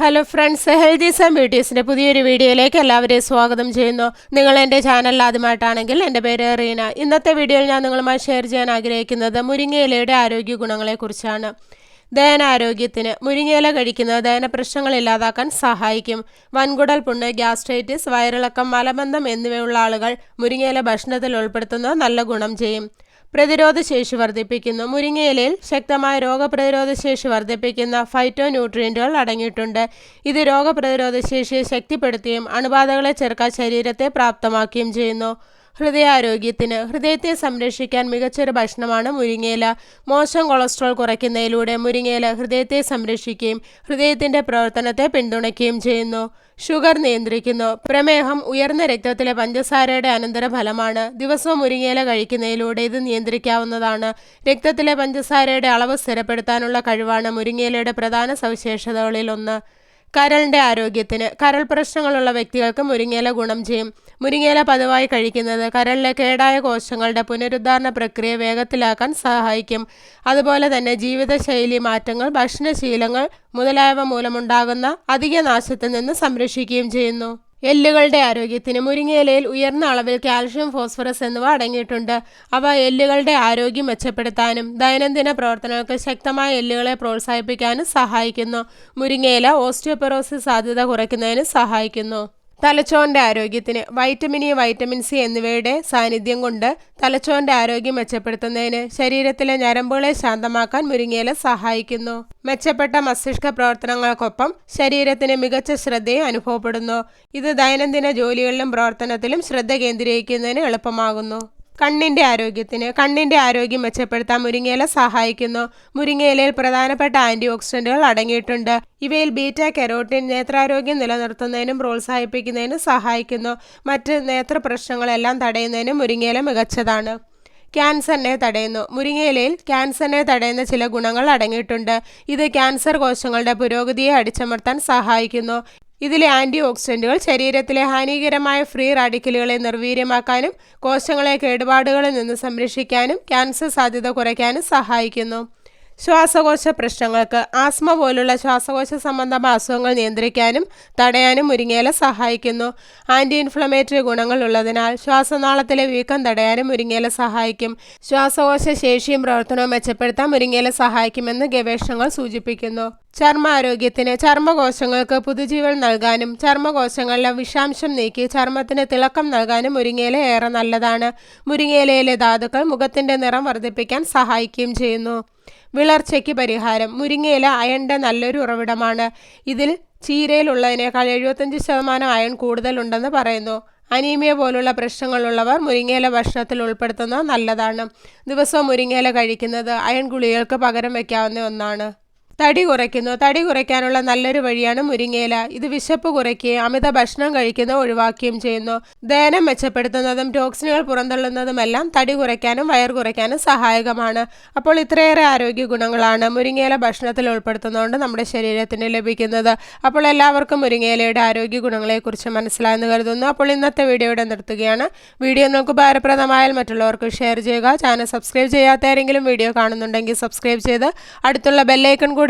Hello friends healthies and ബ്യൂട്ടീസിന്റെ പുതിയൊരു വീഡിയോയിലേക്ക് എല്ലാവരെയും സ്വാഗതം ചെയ്യുന്നു. നിങ്ങൾ എന്റെ ചാനൽ ആദ്യമായിട്ടാണെങ്കിൽ എന്റെ പേര് റീന. ഇന്നത്തെ വീഡിയോയിൽ ഞാൻ നിങ്ങളുമായി ഷെയർ ചെയ്യാൻ ആഗ്രഹിക്കുന്നത് മുരിങ്ങയിലയുടെ ആരോഗ്യ ഗുണങ്ങളെക്കുറിച്ചാണ്. ദഹനാരോഗ്യത്തിന് മുരിങ്ങയില കഴിക്കുന്നത് ദഹന പ്രശ്നങ്ങൾ ഇല്ലാതാക്കാൻ സഹായിക്കും. വൻകുടൽ പുണ്ണ് ഗ്യാസ്ട്രൈറ്റിസ് വയറിളക്കം മലബന്ധം എന്നിവയുള്ള ആളുകൾ മുരിങ്ങയില ഭക്ഷണത്തിൽ ഉൾപ്പെടുത്തുന്നത് നല്ല ഗുണം ചെയ്യും. പ്രതിരോധ ശേഷി വർദ്ധിപ്പിക്കുന്നു. മുരിങ്ങയിലയിൽ ശക്തമായ രോഗപ്രതിരോധ ശേഷി വർദ്ധിപ്പിക്കുന്ന ഫൈറ്റോ ന്യൂട്രിയന്റുകൾ അടങ്ങിയിട്ടുണ്ട്. ഇത് രോഗപ്രതിരോധ ശേഷിയെ ശക്തിപ്പെടുത്തുകയും അണുബാധകളെ ചെറുക്കാൻ ശരീരത്തെ പ്രാപ്തമാക്കുകയും ചെയ്യുന്നു. ഹൃദയാരോഗ്യത്തിന് ഹൃദയത്തെ സംരക്ഷിക്കാൻ മികച്ചൊരു ഭക്ഷണമാണ് മുരിങ്ങയില. മോശം കൊളസ്ട്രോൾ കുറയ്ക്കുന്നതിലൂടെ മുരിങ്ങയില ഹൃദയത്തെ സംരക്ഷിക്കുകയും ഹൃദയത്തിന്റെ പ്രവർത്തനത്തെ പിന്തുണയ്ക്കുകയും ചെയ്യുന്നു. ഷുഗർ നിയന്ത്രിക്കുന്നു. പ്രമേഹം ഉയർന്ന രക്തത്തിലെ പഞ്ചസാരയുടെ അനന്തരഫലമാണ്. ദിവസവും മുരിങ്ങയില കഴിക്കുന്നതിലൂടെ ഇത് നിയന്ത്രിക്കാവുന്നതാണ്. രക്തത്തിലെ പഞ്ചസാരയുടെ അളവ് സ്ഥിരപ്പെടുത്താനുള്ള കഴിവാണ് മുരിങ്ങയിലയുടെ പ്രധാന സവിശേഷതകളിൽ ഒന്ന് കരളിന്റെ ആരോഗ്യത്തിന് കരൾ പ്രശ്നങ്ങളുള്ള വ്യക്തികൾക്ക് മുരിങ്ങയില ഗുണം ചെയ്യും. മുരിങ്ങയില പതിവായി കഴിക്കുന്നത് കരളിലെ കേടായ കോശങ്ങളുടെ പുനരുദ്ധാരണ പ്രക്രിയ വേഗത്തിലാക്കാൻ സഹായിക്കും. അതുപോലെ തന്നെ ജീവിതശൈലി മാറ്റങ്ങൾ ഭക്ഷണശീലങ്ങൾ മുതലായവ മൂലമുണ്ടാകുന്ന അധിക നാശത്തിൽ നിന്ന് സംരക്ഷിക്കുകയും ചെയ്യുന്നു. എല്ലുകളുടെ ആരോഗ്യത്തിന് മുരിങ്ങയിലയിൽ ഉയർന്ന അളവിൽ കാൽഷ്യം ഫോസ്ഫറസ് എന്നിവ അടങ്ങിയിട്ടുണ്ട്. അവ എല്ലുകളുടെ ആരോഗ്യം മെച്ചപ്പെടുത്താനും ദൈനംദിന പ്രവർത്തനങ്ങൾക്ക് ശക്തമായ എല്ലുകളെ പ്രോത്സാഹിപ്പിക്കാനും സഹായിക്കുന്നു. മുരിങ്ങയില ഓസ്റ്റിയോപെറോസിസ് സാധ്യത കുറയ്ക്കുന്നതിന് സഹായിക്കുന്നു. തലച്ചോറിന്റെ ആരോഗ്യത്തിന് വൈറ്റമിൻ ഇ വൈറ്റമിൻ സി എന്നിവയുടെ സാന്നിധ്യം കൊണ്ട് തലച്ചോറിന്റെ ആരോഗ്യം മെച്ചപ്പെടുത്തുന്നതിന് ശരീരത്തിലെ ഞരമ്പുകളെ ശാന്തമാക്കാൻ മുരിങ്ങയില സഹായിക്കുന്നു. മെച്ചപ്പെട്ട മസ്തിഷ്ക പ്രവർത്തനങ്ങൾക്കൊപ്പം ശരീരത്തിന് മികച്ച ശ്രദ്ധയും അനുഭവപ്പെടുന്നു. ഇത് ദൈനംദിന ജോലികളിലും പ്രവർത്തനത്തിലും ശ്രദ്ധ കേന്ദ്രീകരിക്കുന്നതിന് എളുപ്പമാകുന്നു. കണ്ണിന്റെ ആരോഗ്യത്തിന് കണ്ണിന്റെ ആരോഗ്യം മെച്ചപ്പെടുത്താൻ മുരിങ്ങയില സഹായിക്കുന്നു. മുരിങ്ങയിലയിൽ പ്രധാനപ്പെട്ട ആന്റി ഓക്സിഡന്റുകൾ അടങ്ങിയിട്ടുണ്ട്. ഇവയിൽ ബീറ്റ കെരോട്ടിൻ നേത്രാരോഗ്യം നിലനിർത്തുന്നതിനും പ്രോത്സാഹിപ്പിക്കുന്നതിനും സഹായിക്കുന്നു. മറ്റ് നേത്ര പ്രശ്നങ്ങളെല്ലാം തടയുന്നതിനും മുരിങ്ങയില മികച്ചതാണ്. ക്യാൻസറിനെ തടയുന്നു. മുരിങ്ങയിലയിൽ ക്യാൻസറിനെ തടയുന്ന ചില ഗുണങ്ങൾ അടങ്ങിയിട്ടുണ്ട്. ഇത് ക്യാൻസർ കോശങ്ങളുടെ പുരോഗതിയെ അടിച്ചമർത്താൻ സഹായിക്കുന്നു. ഇതിലെ ആന്റി ഓക്സിഡന്റുകൾ ശരീരത്തിലെ ഹാനികരമായ ഫ്രീ റാഡിക്കലുകളെ നിർവീര്യമാക്കാനും കോശങ്ങളെ കേടുപാടുകളിൽ നിന്ന് സംരക്ഷിക്കാനും ക്യാൻസർ സാധ്യത കുറയ്ക്കാനും സഹായിക്കുന്നു. ശ്വാസകോശ പ്രശ്നങ്ങൾക്ക് ആസ്മ പോലുള്ള ശ്വാസകോശ സംബന്ധമായ അസുഖങ്ങൾ നിയന്ത്രിക്കാനും തടയാനും മുരിങ്ങയില സഹായിക്കുന്നു. ആന്റി ഇൻഫ്ലമേറ്ററി ഗുണങ്ങൾ ഉള്ളതിനാൽ ശ്വാസനാളത്തിലെ വീക്കം തടയാനും മുരിങ്ങയില സഹായിക്കും. ശ്വാസകോശ ശേഷിയും പ്രവർത്തനവും മെച്ചപ്പെടുത്താൻ മുരിങ്ങയില സഹായിക്കുമെന്ന് ഗവേഷണങ്ങൾ സൂചിപ്പിക്കുന്നു. ചർമ്മാരോഗ്യത്തിന് ചർമ്മകോശങ്ങൾക്ക് പുതുജീവൻ നൽകാനും ചർമ്മകോശങ്ങളിലെ വിഷാംശം നീക്കി ചർമ്മത്തിന് തിളക്കം നൽകാനും മുരിങ്ങയില ഏറെ നല്ലതാണ്. മുരിങ്ങയിലയിലെ ധാതുക്കൾ മുഖത്തിന്റെ നിറം വർദ്ധിപ്പിക്കാൻ സഹായിക്കുകയും ചെയ്യുന്നു. വിളർച്ചയ്ക്ക് പരിഹാരം. മുരിങ്ങയില അയണിന്റെ നല്ലൊരു ഉറവിടമാണ്. ഇതിൽ ചീരയിലുള്ളതിനേക്കാൾ എഴുപത്തഞ്ച് ശതമാനം അയൺ കൂടുതലുണ്ടെന്ന് പറയുന്നു. അനീമിയ പോലുള്ള പ്രശ്നങ്ങളുള്ളവർ മുരിങ്ങയില ഭക്ഷണത്തിൽ ഉൾപ്പെടുത്തുന്നത് നല്ലതാണ്. ദിവസവും മുരിങ്ങയില കഴിക്കുന്നത് അയൺ ഗുളികൾക്ക് പകരം വയ്ക്കാവുന്ന ഒന്നാണ്. തടി കുറയ്ക്കുന്നു. തടി കുറയ്ക്കാനുള്ള നല്ലൊരു വഴിയാണ് മുരിങ്ങയില. ഇത് വിശപ്പ് കുറയ്ക്കുകയും അമിത ഭക്ഷണം കഴിക്കുന്നത് ഒഴിവാക്കുകയും ചെയ്യുന്നു. ദഹനം മെച്ചപ്പെടുത്തുന്നതും ടോക്സിനുകൾ പുറന്തള്ളുന്നതുമെല്ലാം തടി കുറയ്ക്കാനും വയർ കുറയ്ക്കാനും സഹായകമാണ്. അപ്പോൾ ഇത്രയേറെ ആരോഗ്യ ഗുണങ്ങളാണ് മുരിങ്ങയില ഭക്ഷണത്തിൽ ഉൾപ്പെടുത്തുന്നതുകൊണ്ട് നമ്മുടെ ശരീരത്തിന് ലഭിക്കുന്നത്. അപ്പോൾ എല്ലാവർക്കും മുരിങ്ങയിലയുടെ ആരോഗ്യ ഗുണങ്ങളെക്കുറിച്ച് മനസ്സിലായെന്ന് കരുതുന്നു. അപ്പോൾ ഇന്നത്തെ വീഡിയോയുടെ നിർത്തുകയാണ്. വീഡിയോ നിങ്ങൾക്ക് ഉപകാരപ്രദമായാൽ മറ്റുള്ളവർക്ക് ഷെയർ ചെയ്യുക. ചാനൽ സബ്സ്ക്രൈബ് ചെയ്യാത്ത ആരെങ്കിലും വീഡിയോ കാണുന്നുണ്ടെങ്കിൽ സബ്സ്ക്രൈബ് ചെയ്ത് അടുത്തുള്ള ബെല്ലൈക്കൺ കൂടെ